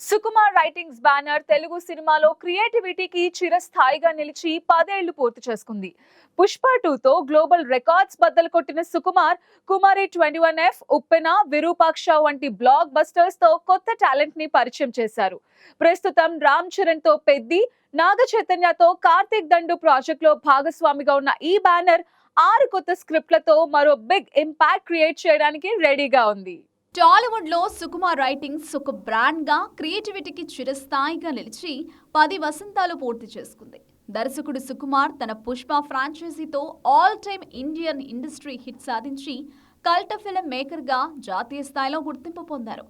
Sukumar writings banner Telugu సినిమాలో క్రియేటివిటీకి చిరస్థాయిగా నిలిచి పదేళ్ళు పూర్తి చేసుకుంది. పుష్ప టూతో గ్లోబల్ రికార్డ్స్ బద్దలు కొట్టిన Sukumar Kumari twenty one F Uppena Virupaksha వంటి బ్లాక్ బస్టర్స్తో కొత్త టాలెంట్ని పరిచయం చేశారు. ప్రస్తుతం రామ్ చరణ్తో పెద్ది నాగ చైతన్యతో కార్తీక్ దండు ప్రాజెక్ట్లో భాగస్వామిగా ఉన్న ఈ బ్యానర్ ఆరు కొత్త స్క్రిప్ట్లతో మరో బిగ్ ఇంపాక్ట్ క్రియేట్ చేయడానికి రెడీగా ఉంది. టాలీవుడ్లో సుకుమార్ రైటింగ్స్ ఒక బ్రాండ్గా క్రియేటివిటీకి చిరస్థాయిగా నిలిచి పది వసంతాలు పూర్తి చేసుకుంది. దర్శకుడు సుకుమార్ తన Pushpa ఫ్రాంచైజీతో all time Indian industry hit సాధించి కల్ట్ ఫిలిం మేకర్గా జాతీయ స్థాయిలో గుర్తింపు పొందారు.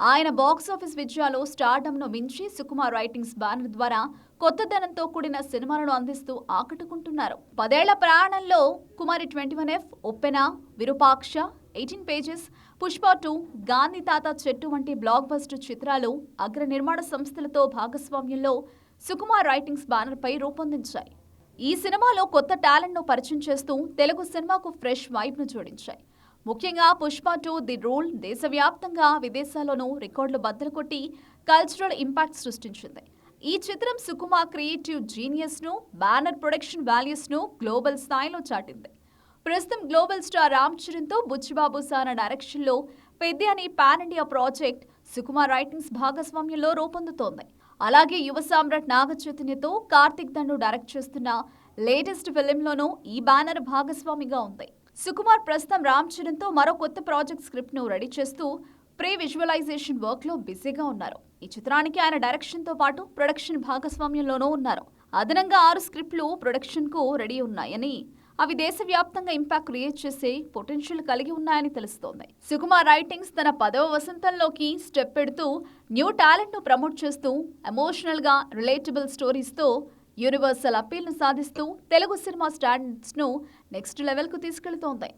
ఆయన బాక్స్ ఆఫీస్ విజయాలు స్టార్డమ్ను మించి సుకుమార్ రైటింగ్స్ బ్యానర్ ద్వారా కొత్తదనంతో కూడిన సినిమాలను అందిస్తూ ఆకట్టుకుంటున్నారు. పదేళ్ళ ప్రయాణంలో Kumari twenty one F Uppena Virupaksha eighteen pages Pushpa two Gandhi Tatha Chettu వంటి బ్లాక్ బస్టర్ చిత్రాలు అగ్ర నిర్మాణ సంస్థలతో భాగస్వామ్యంలో సుకుమార్ రైటింగ్స్ బ్యానర్పై రూపొందించాయి. ఈ సినిమాలో కొత్త టాలెంట్ను పరిచయం చేస్తూ తెలుగు సినిమాకు ఫ్రెష్ వైబ్ను జోడించాయి. ముఖ్యంగా పుష్ప టూ ది రూల్ దేశవ్యాప్తంగా విదేశాల్లోనూ రికార్డులు బద్దలు కొట్టి కల్చరల్ ఇంపాక్ట్ సృష్టించింది. ఈ చిత్రం సుకుమార్ క్రియేటివ్ జీనియస్ను బ్యానర్ ప్రొడక్షన్ వాల్యూస్ను గ్లోబల్ స్థాయిలో చాటింది. ప్రస్తుతం గ్లోబల్ స్టార్ రామ్ చరణ్తో బుచ్చిబాబు సానా డైరెక్షన్లో పెద్ద అనే pan India project Sukumar writings భాగస్వామ్యంలో రూపొందుతోంది. అలాగే యువ సామ్రాట్ నాగ చైతన్యతో కార్తిక్ దండు డైరెక్ట్ చేస్తున్న లేటెస్ట్ ఫిలింలోనూ ఈ బ్యానర్ భాగస్వామిగా ఉంది. సుకుమార్ ప్రస్తుతం రామ్ చరణ్తో మరో కొత్త ప్రాజెక్ట్ స్క్రిప్ట్ను రెడీ చేస్తూ ప్రీ విజువలైజేషన్ వర్క్లో బిజీగా ఉన్నారు. ఈ చిత్రానికి ఆయన డైరెక్షన్తో పాటు ప్రొడక్షన్ భాగస్వామ్యంలోనూ ఉన్నారు. అదనంగా ఆరు స్క్రిప్ట్లు ప్రొడక్షన్కు రెడీ ఉన్నాయని అవి దేశవ్యాప్తంగా ఇంపాక్ట్ క్రియేట్ చేసే పొటెన్షియల్ కలిగి ఉన్నాయని తెలుస్తోంది. సుకుమార్ రైటింగ్స్ తన పదవ వసంతంలోకి స్టెప్ పెడుతూ న్యూ టాలెంట్ను ప్రమోట్ చేస్తూ ఎమోషనల్గా రిలేటబుల్ స్టోరీస్తో యూనివర్సల్ అప్పీల్ను సాధిస్తూ తెలుగు సినిమా స్టాండర్డ్స్ను నెక్స్ట్ లెవెల్కు తీసుకెళ్తోంది.